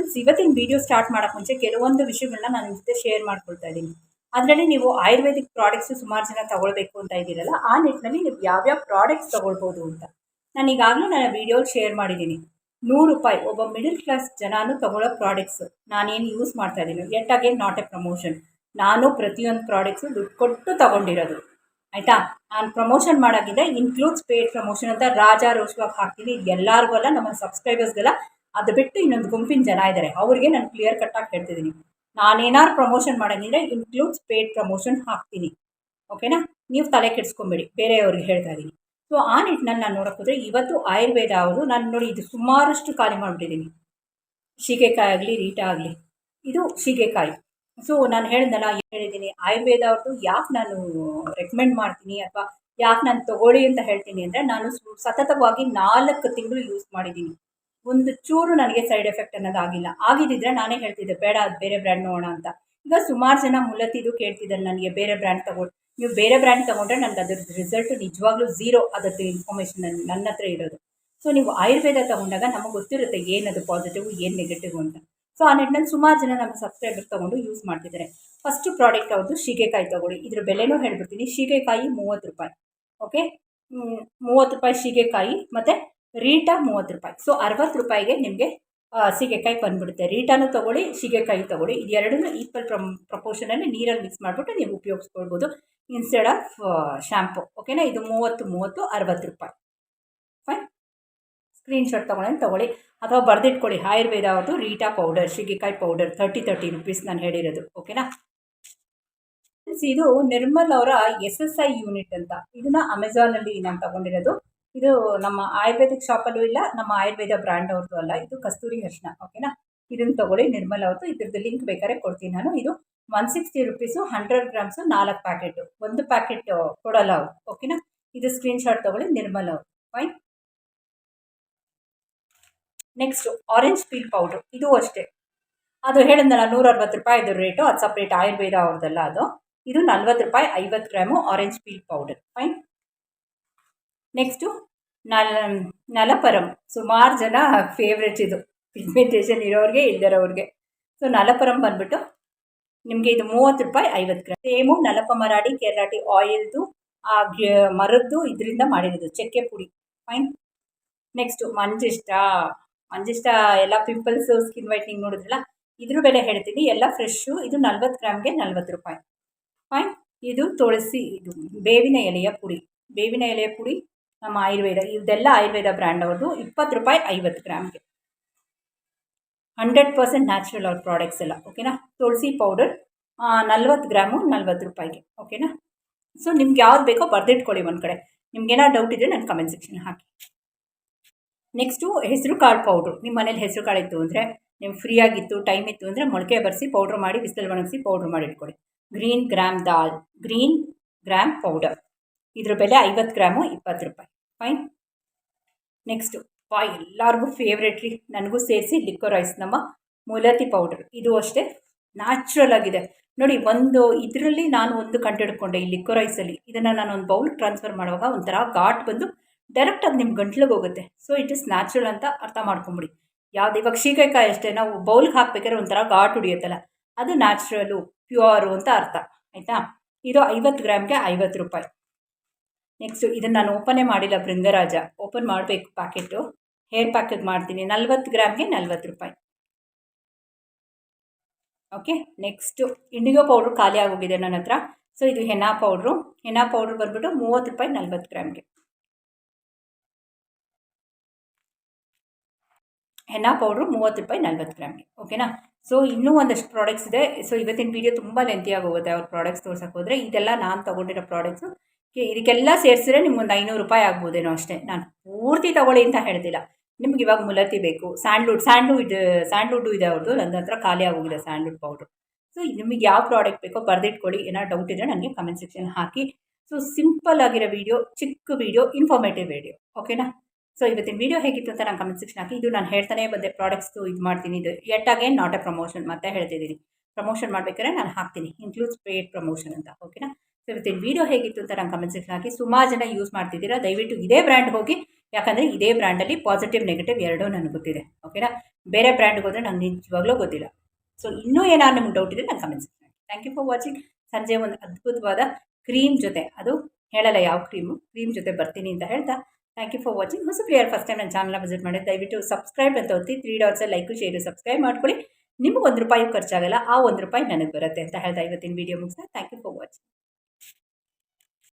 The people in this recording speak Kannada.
ಫ್ರೆಂಡ್ಸ್ ಇವತ್ತಿನ ವಿಡಿಯೋ ಸ್ಟಾರ್ಟ್ ಮಾಡೋಕ್ಕೆ ಮುಂಚೆ ಕೆಲವೊಂದು ವಿಷಯಗಳನ್ನ ನಾನು ಜೊತೆ ಶೇರ್ ಮಾಡ್ಕೊಳ್ತಾ ಇದ್ದೀನಿ. ಅದರಲ್ಲಿ ನೀವು ಆಯುರ್ವೇದಿಕ್ ಪ್ರಾಡಕ್ಟ್ಸು ಸುಮಾರು ಜನ ತಗೊಳ್ಬೇಕು ಅಂತ ಇದ್ದೀರಲ್ಲ, ಆ ನಿಟ್ಟಿನಲ್ಲಿ ನೀವು ಯಾವ್ಯಾವ ಪ್ರಾಡಕ್ಟ್ಸ್ ತೊಗೊಳ್ಬೋದು ಅಂತ. ನಾನು ಈಗಾಗಲೇ ನನ್ನ ವಿಡಿಯೋ ಶೇರ್ ಮಾಡಿದ್ದೀನಿ. ನೂರು ರೂಪಾಯಿ ಒಬ್ಬ ಮಿಡಲ್ ಕ್ಲಾಸ್ ಜನನೂ ತಗೊಳ್ಳೋ ಪ್ರಾಡಕ್ಟ್ಸ್ ನಾನೇನು ಯೂಸ್ ಮಾಡ್ತಾ ಇದ್ದೀನಿ. At again not a promotion ನಾನು ಪ್ರತಿಯೊಂದು ಪ್ರಾಡಕ್ಟ್ಸು ದುಡ್ಡು ಕೊಟ್ಟು ತಗೊಂಡಿರೋದು. ಆಯಿತಾ? ನಾನು ಪ್ರಮೋಷನ್ ಮಾಡೋಕ್ಕಿಂತ ಇನ್ಕ್ಲೂಡ್ಸ್ ಪೇಡ್ ಪ್ರಮೋಷನ್ ಅಂತ ರಾಜಾ ರೋಷವಾಗಿ ಹಾಕ್ತೀನಿ ಎಲ್ಲರಿಗೂ ಅಲ್ಲ, ನಮ್ಮ ಸಬ್ಸ್ಕ್ರೈಬರ್ಸ್ಗೆಲ್ಲ ಅದು ಬಿಟ್ಟು ಇನ್ನೊಂದು ಗುಂಪಿನ ಜನ ಇದ್ದಾರೆ ಅವರಿಗೆ ನಾನು ಕ್ಲಿಯರ್ ಕಟ್ಟಾಗಿ ಹೇಳ್ತಿದ್ದೀನಿ ನಾನೇನಾದ್ರು ಪ್ರಮೋಷನ್ ಮಾಡೋಂಗಿದ್ರೆ ಇನ್ಕ್ಲೂಡ್ಸ್ ಪೇಡ್ ಪ್ರಮೋಷನ್ ಹಾಕ್ತೀನಿ. ಓಕೆನಾ ನೀವು ತಲೆ ಕೆಡಿಸ್ಕೊಂಬೇಡಿ. ಬೇರೆಯವ್ರಿಗೆ ಹೇಳ್ತಾ ಇದ್ದೀನಿ ಸೊ ಆ ನಿಟ್ಟಿನಲ್ಲಿ ನಾನು ನೋಡೋಕೆ ಹೋದರೆ ಇವತ್ತು ಆಯುರ್ವೇದ ಅವರು ನಾನು ನೋಡಿ ಇದು ಸುಮಾರಷ್ಟು ಖಾಲಿ ಮಾಡಿಬಿಟ್ಟಿದ್ದೀನಿ ಸೀಗೆಕಾಯಿ ಆಗಲಿ, ರೀಟ ಆಗಲಿ. ಇದು ಸೀಗೆಕಾಯಿ. ಸೊ ನಾನು ಹೇಳಿದ್ನಲ್ಲ, ಏನು ಹೇಳಿದ್ದೀನಿ ಆಯುರ್ವೇದ ಅವ್ರದ್ದು ಯಾಕೆ ನಾನು ರೆಕಮೆಂಡ್ ಮಾಡ್ತೀನಿ ಅಥವಾ ಯಾಕೆ ನಾನು ತಗೊಳ್ಳಿ ಅಂತ ಹೇಳ್ತೀನಿ ಅಂದರೆ ನಾನು ಸತತವಾಗಿ ನಾಲ್ಕು ತಿಂಗಳು ಯೂಸ್ ಮಾಡಿದ್ದೀನಿ ಒಂದು ಚೂರು ನನಗೆ ಸೈಡ್ ಎಫೆಕ್ಟ್ ಅನ್ನೋದು ಆಗಿಲ್ಲ. ಆಗಿದ್ದಿದ್ರೆ ನಾನೇ ಹೇಳ್ತಿದ್ದೆ, ಬೇಡ, ಅದು ಬೇರೆ ಬ್ರ್ಯಾಂಡ್ ನೋಡೋಣ ಅಂತ. ಈಗ ಸುಮಾರು ಜನ ಮುಲತಿದು ಕೇಳ್ತಿದ್ದಾರೆ ನನಗೆ, ಬೇರೆ ಬ್ರ್ಯಾಂಡ್ ತಗೊಂಡು ನೀವು ಬೇರೆ ಬ್ರ್ಯಾಂಡ್ ತಗೊಂಡ್ರೆ ನನಗೆ ಅದ್ರದ್ದು ರಿಸಲ್ಟ್ ನಿಜವಾಗ್ಲೂ ಝೀರೋ ಅದರದ್ದು ಇನ್ಫಾರ್ಮೇಷನ್ ನನ್ನ ಹತ್ರ ಇರೋದು. ಸೊ ನೀವು ಆಯುರ್ವೇದ ತಗೊಂಡಾಗ ನಮಗೆ ಗೊತ್ತಿರುತ್ತೆ ಏನದು ಪಾಸಿಟಿವ್ ಏನು ನೆಗೆಟಿವ್ ಅಂತ. ಸೊ ಆ ನಿಟ್ಟಿನಲ್ಲಿ ಸುಮಾರು ಜನ ನಮ್ಮ ಸಬ್ಸ್ಕ್ರೈಬರ್ ತೊಗೊಂಡು ಯೂಸ್ ಮಾಡ್ತಿದ್ದಾರೆ ಫಸ್ಟು ಪ್ರಾಡಕ್ಟ್ ಅವ್ರದ್ದು ಶೀಗೆಕಾಯಿ ತೊಗೊಳ್ಳಿ. ಇದ್ರ ಬೆಲೆನೂ ಹೇಳ್ಬಿಡ್ತೀನಿ. ಶೀಗೆಕಾಯಿ ಮೂವತ್ತು ರೂಪಾಯಿ. ಓಕೆ ಮೂವತ್ತು ರೂಪಾಯಿ ಶೀಗೆಕಾಯಿ ಮತ್ತು ರೀಟಾ ಮೂವತ್ತು ರೂಪಾಯಿ. ಸೊ ಅರವತ್ತು ರೂಪಾಯಿಗೆ ನಿಮಗೆ ಸೀಗೆಕಾಯಿ ಬಂದ್ಬಿಡುತ್ತೆ. ರೀಟಾನು ತೊಗೊಳ್ಳಿ, ಸೀಗೆಕಾಯಿ ತೊಗೊಳ್ಳಿ. ಇದು ಎರಡನ್ನೂ ಈಕ್ವಲ್ ಪ್ರಮ್ ಪ್ರಪೋರ್ಷನಲ್ಲಿ ನೀರಲ್ಲಿ ಮಿಕ್ಸ್ ಮಾಡಿಬಿಟ್ಟು ನೀವು ಉಪಯೋಗಿಸ್ಕೊಳ್ಬೋದು. ಇನ್ಸ್ಟೆಡ್ ಆಫ್ ಶ್ಯಾಂಪು ಓಕೆನಾ ಇದು ಮೂವತ್ತು ಮೂವತ್ತು, ಅರವತ್ತು ರೂಪಾಯಿ. ಫೈನ್ ಸ್ಕ್ರೀನ್ಶಾಟ್ ತೊಗೊಳ್ಳೋಣ, ತೊಗೊಳ್ಳಿ. ಅಥವಾ ಬರೆದಿಟ್ಕೊಳ್ಳಿ ಆಯುರ್ವೇದ ಅವ್ರದ್ದು ರೀಟಾ ಪೌಡರ್, ಸೀಗೆಕಾಯಿ ಪೌಡರ್ ತರ್ಟಿ ತರ್ಟಿ ರುಪೀಸ್ ನಾನು ಹೇಳಿರೋದು. ಓಕೆನಾ ಇದು ನಿರ್ಮಲ್ ಅವರ ಎಸ್ ಎಸ್ ಐ ಯೂನಿಟ್ ಅಂತ. ಇದನ್ನ ಅಮೆಝಾನಲ್ಲಿ ನಾನು ತಗೊಂಡಿರೋದು. ಇದು ನಮ್ಮ ಆಯುರ್ವೇದಿಕ್ ಶಾಪಲ್ಲೂ ಇಲ್ಲ, ನಮ್ಮ ಆಯುರ್ವೇದ ಬ್ರ್ಯಾಂಡ್ ಅವ್ರದ್ದು ಅಲ್ಲ, ಇದು ಕಸ್ತೂರಿ ಅರ್ಶಿನ ಓಕೆನಾ ಇದನ್ನು ತಗೊಳ್ಳಿ, ನಿರ್ಮಲ ಅವ್ರದ್ದು ಇದ್ರದ್ದು ಲಿಂಕ್ ಬೇಕಾದ್ರೆ ಕೊಡ್ತೀನಿ ನಾನು. ಇದು one sixty rupees hundred grams ನಾಲ್ಕು ಪ್ಯಾಕೆಟು ಒಂದು ಪ್ಯಾಕೆಟ್ ಕೊಡಲ್ಲ ಅವರು ಓಕೆನಾ ಇದು ಸ್ಕ್ರೀನ್ಶಾಟ್ ತಗೊಳ್ಳಿ, ನಿರ್ಮಲ ಅವರು fine next orange peel powder ಇದು ಅಷ್ಟೇ. ಅದು ಹೇಳಿದ್ನಲ್ಲ ನೂರ ಅರವತ್ತು ರೂಪಾಯಿ ಇದು ರೇಟು ಅದು ಸಪ್ರೇಟ್ ಆಯುರ್ವೇದ ಅವ್ರದ್ದಲ್ಲ ಅದು. ಇದು ನಲ್ವತ್ತು ರೂಪಾಯಿ ಐವತ್ತು gram orange peel powder fine next ನಲ, ನಲಪರಂ. ಸುಮಾರು ಜನ ಫೇವ್ರೆಟ್ ಇದು. ಪಿಗ್ಮೆಂಟೇಷನ್ ಇರೋರಿಗೆ, ಇಲ್ದಿರೋರಿಗೆ. ಸೊ ನಲಪರಂ ಬಂದ್ಬಿಟ್ಟು ನಿಮಗೆ ಇದು ಮೂವತ್ತು ರೂಪಾಯಿ ಐವತ್ತು ಗ್ರಾಮ್ ಸೇಮು, ನಲಪ ಮರಾಡಿ ಕೆರಾಟಿ ಆಯಿಲ್ದು ಆ ಮರದ್ದು ಇದರಿಂದ ಮಾಡಿರೋದು. ಚಕ್ಕೆ ಪುಡಿ. Fine next ಮಂಜಿಷ್ಟ. ಮಂಜಿಷ್ಟ, ಎಲ್ಲ ಪಿಂಪಲ್ಸು ಸ್ಕಿನ್ ವೈಟ್ನಿಂಗ್ ನೋಡಿದ್ರಲ್ಲ, ಇದ್ರ ಬೆಲೆ ಹೇಳ್ತೀನಿ. ಎಲ್ಲ ಫ್ರೆಶ್ಶು ಇದು ನಲ್ವತ್ತು ಗ್ರಾಮ್ಗೆ ನಲ್ವತ್ತು ರೂಪಾಯಿ. ಫೈನ್ ಇದು ತುಳಸಿ, ಇದು ಬೇವಿನ ಎಲೆಯ ಪುಡಿ. ಬೇವಿನ ಎಲೆಯ ಪುಡಿ ನಮ್ಮ ಆಯುರ್ವೇದ ಇದೆಲ್ಲ ಆಯುರ್ವೇದ ಬ್ರ್ಯಾಂಡ್ ಅವ್ರದ್ದು ಇಪ್ಪತ್ತು ರೂಪಾಯಿ ಐವತ್ತು ಗ್ರಾಮ್ಗೆ. ಹಂಡ್ರೆಡ್ ಪರ್ಸೆಂಟ್ ನ್ಯಾಚುರಲ್ ಅವ್ರ ಪ್ರಾಡಕ್ಟ್ಸ್ ಎಲ್ಲ ಓಕೆನಾ ತುಳಸಿ ಪೌಡರ್ ನಲ್ವತ್ತು ಗ್ರಾಮು ನಲ್ವತ್ತು ರೂಪಾಯಿಗೆ ಓಕೆನಾ ಸೊ ನಿಮ್ಗೆ ಯಾವ್ದು ಬೇಕೋ ಬರೆದಿಟ್ಕೊಳ್ಳಿ ಒಂದು ಕಡೆ. ನಿಮ್ಗೇನೋ ಡೌಟ್ ಇದ್ದರೆ ನಾನು ಕಮೆಂಟ್ ಸೆಕ್ಷನ್ ಹಾಕಿ. ನೆಕ್ಸ್ಟು ಹೆಸರು ಕಾಳು ಪೌಡ್ರು ನಿಮ್ಮ ಮನೇಲಿ ಹೆಸರು ಕಾಳು ಇತ್ತು ಅಂದರೆ, ನಿಮ್ಗೆ ಫ್ರೀ ಆಗಿತ್ತು ಟೈಮ್ ಇತ್ತು ಅಂದರೆ ಮೊಳಕೆ ಬರೆಸಿ ಪೌಡ್ರ್ ಮಾಡಿ ಬಿಸಿಲು ಒಣಗಿಸಿ ಪೌಡ್ರ್ ಮಾಡಿ ಇಟ್ಕೊಳ್ಳಿ. Green gram dal green gram powder ಇದ್ರ ಬೆಲೆ ಐವತ್ತು ಗ್ರಾಮು ಇಪ್ಪತ್ತು ರೂಪಾಯಿ. ಫೈನ್ ನೆಕ್ಸ್ಟು ವಾ, ಎಲ್ಲರಿಗೂ ಫೇವ್ರೇಟ್ ರೀ. ನನಗೂ ಸೇರಿಸಿ ಲಿಕ್ವರೈಸ್ ನಮ್ಮ ಮುಲತಿ ಪೌಡ್ರ್ ಇದು ಅಷ್ಟೇ. ನ್ಯಾಚುರಲ್ ಆಗಿದೆ. ನೋಡಿ, ಒಂದು, ಇದರಲ್ಲಿ ನಾನು ಒಂದು ಕಂಡುಹಿಡ್ಕೊಂಡೆ ಈ ಲಿಕ್ವರೈಸಲ್ಲಿ ಇದನ್ನು ನಾನು ಒಂದು ಬೌಲ್ ಟ್ರಾನ್ಸ್ಫರ್ ಮಾಡುವಾಗ ಒಂಥರ ಘಾಟ್ ಬಂದು ಡೈರೆಕ್ಟ್ ಅದು ನಿಮ್ಮ ಗಂಟ್ಲಿಗೆ ಹೋಗುತ್ತೆ. ಸೊ ಇಟ್ ಇಸ್ ನ್ಯಾಚುರಲ್ ಅಂತ ಅರ್ಥ ಮಾಡ್ಕೊಂಬಿಡಿ. ಯಾವ್ದು ಇವಾಗ ಶೀಕಾಯಿಕಾಯಿ ಅಷ್ಟೇ, ನಾವು ಬೌಲ್ಗೆ ಹಾಕ್ಬೇಕಾದ್ರೆ ಒಂಥರ ಘಾಟ್ ಹೊಡಿಯುತ್ತಲ್ಲ ಅದು ನ್ಯಾಚುರಲು ಪ್ಯೂರು ಅಂತ ಅರ್ಥ. ಆಯಿತಾ? ಇದು ಐವತ್ತು ಗ್ರಾಮ್ಗೆ ಐವತ್ತು ರೂಪಾಯಿ. ನೆಕ್ಸ್ಟು ಇದನ್ನು ನಾನು ಓಪನೇ ಮಾಡಿಲ್ಲ ಬೃಂಗರಾಜ. ಓಪನ್ ಮಾಡಬೇಕು ಪ್ಯಾಕೆಟು ಹೇರ್ ಪ್ಯಾಕೆಟ್ ಮಾಡ್ತೀನಿ. ನಲ್ವತ್ತು ಗ್ರಾಮ್ಗೆ ನಲ್ವತ್ತು ರೂಪಾಯಿ. ಓಕೆ ನೆಕ್ಸ್ಟು ಇಂಡಿಗೋ ಪೌಡ್ರು ಖಾಲಿ ಆಗೋಗಿದೆ ನನ್ನ ಹತ್ರ ಸೊ ಇದು ಹೆನಾ ಪೌಡ್ರು ಹೆನಾ ಪೌಡ್ರ್ ಬಂದ್ಬಿಟ್ಟು ಮೂವತ್ತು ರೂಪಾಯಿ ನಲ್ವತ್ತು ಗ್ರಾಮ್ಗೆ. ಹೆನ್ನಾ ಪೌಡ್ರು ಮೂವತ್ತು ರೂಪಾಯಿ ನಲ್ವತ್ತು ಗ್ರಾಮ್ಗೆ ಓಕೆನಾ ಸೊ ಇನ್ನೂ ಒಂದಷ್ಟು ಪ್ರಾಡಕ್ಟ್ಸ್ ಇದೆ. ಸೊ ಇವತ್ತಿನ ವೀಡಿಯೋ ತುಂಬ ಲೆಂತಿಯಾಗಿ ಹೋಗುತ್ತೆ ಅವ್ರ ಪ್ರಾಡಕ್ಟ್ಸ್ ತೋರ್ಸಕ್ಕೆ ಹೋದರೆ. ಇದೆಲ್ಲ ನಾನು ತೊಗೊಂಡಿರೋ ಪ್ರಾಡಕ್ಟ್ಸು ಇದಕ್ಕೆಲ್ಲ ಸೇರಿಸಿದ್ರೆ ನಿಮ್ಗೊಂದು ಐನೂರು ರೂಪಾಯಿ ಆಗ್ಬೋದೇನೋ ಅಷ್ಟೇ. ನಾನು ಪೂರ್ತಿ ತೊಗೊಳ್ಳಿ ಅಂತ ಹೇಳ್ತಿಲ್ಲ. ನಿಮ್ಗೆ ಇವಾಗ ಮುಲತಿ ಬೇಕು. ಸ್ಯಾಂಡ್ಲ್ವುಡ್ ಸ್ಯಾಂಡ್ಲ್ವುಡ್ ಸ್ಯಾಂಡ್ಲ್ವುಡ್ಡು ಇದೆ ಅವ್ರದ್ದು ನನ್ನ ಹತ್ರ ಖಾಲಿ ಆಗೋಗಿದೆ ಸ್ಯಾಂಡ್ಲುಡ್ ಪೌಡ್ರು ಸೊ ನಿಮಗೆ ಯಾವ ಪ್ರಾಡಕ್ಟ್ ಬೇಕೋ ಬರೆದಿಟ್ಕೊಳ್ಳಿ. ಏನಾದ್ರು ಡೌಟ್ ಇದ್ದರೆ ನನಗೆ ಕಮೆಂಟ್ ಸೆಕ್ಷನ್ ಹಾಕಿ. ಸೊ ಸಿಂಪಲ್ ಆಗಿರೋ ವೀಡಿಯೋ ಚಿಕ್ಕ ವೀಡಿಯೋ ಇನ್ಫಾರ್ಮೇಟಿವ್ ವೀಡಿಯೋ ಓಕೆನಾ ಸೊ ಇವತ್ತಿನ ವೀಡಿಯೋ ಹೇಗಿತ್ತು ಅಂತ ನಾನು ಕಮೆಂಟ್ ಸೆಕ್ಷನ್ ಹಾಕಿ. ಇದು ನಾನು ಹೇಳ್ತಾನೆ ಬಂದೆ ಪ್ರಾಡಕ್ಟ್ಸ್ದು ಇದು ಮಾಡ್ತೀನಿ. ಇದು at again not a promotion ಮತ್ತೆ ಹೇಳ್ತಿದ್ದೀನಿ. ಪ್ರಮೋಷನ್ ಮಾಡಬೇಕಾದ್ರೆ ನಾನು ಹಾಕ್ತೀನಿ. ಇನ್ಕ್ಲೂಡ್ಸ್ ಪೇಡ್ ಪ್ರಮೋಷನ್ ಅಂತ. ಓಕೆನಾ ಸೊ ಇವತ್ತಿನ ವೀಡಿಯೋ ಹೇಗಿತ್ತು ಅಂತ ನಾನು ಕಮೆಂಟ್ ಸೆಕ್ಷನ್ ಹಾಕಿ. ಸುಮಾರು ಜನ ಯೂಸ್ ಮಾಡ್ತಿದ್ದೀರಾ? ದಯವಿಟ್ಟು ಇದೇ ಬ್ರ್ಯಾಂಡ್ ಹೋಗಿ. ಯಾಕಂದರೆ ಇದೇ ಬ್ರ್ಯಾಂಡಲ್ಲಿ ಪಾಸಿಟಿವ್ ನೆಗೆಟಿವ್ ಎರಡೂ ನನಗೆ ಗೊತ್ತಿದೆ. ಓಕೆನಾ ಬೇರೆ ಬ್ರ್ಯಾಂಡ್ಗೆ ಹೋದರೆ ನಂಗೆ ನಿಜವಾಗ್ಲೂ ಗೊತ್ತಿಲ್ಲ. ಸೊ ಇನ್ನೂ ಏನಾದ್ರು ನಿಮ್ಗೆ ಡೌಟ್ ಇದೆ ನಾನು comment section thank you for watching ಸಂಜೆ ಒಂದು ಅದ್ಭುತವಾದ ಕ್ರೀಮ್ ಜೊತೆ. ಅದು ಹೇಳಲ್ಲ ಯಾವ ಕ್ರೀಮು ಕ್ರೀಮ್ ಜೊತೆ ಬರ್ತೀನಿ ಅಂತ ಹೇಳ್ತಾ. ಥ್ಯಾಂಕ್ ಯು ಫಾರ್ ವಾಚಿಂಗ್ ಹೊಸ ಪ್ಲೇಯರ್ ಫಸ್ಟ್ ಟೈಮ್ ನನ್ನ ಚಾನಲ್ನ ವಿಸಿಟ್ ಮಾಡಿ, ದಯವಿಟ್ಟು ಸಬ್ಸ್ಕ್ರೈಬ್ ಅಂತ ಒತ್ತಿ three dots like share subscribe ಮಾಡ್ಕೊಳ್ಳಿ. ನಿಮಗೆ ಒಂದು ರೂಪಾಯಿ ಖರ್ಚಾಗಲ್ಲ, ಆ ಒಂದು ರೂಪಾಯಿ ನನಗೆ ಬರುತ್ತೆ ಅಂತ ಹೇಳ್ತಾ ಇವತ್ತಿನ ವೀಡಿಯೋ ಮುಗಿಸ್ತಾ ಥ್ಯಾಂಕ್ ಯು ಫಾರ್ ವಾಚಿಂಗ್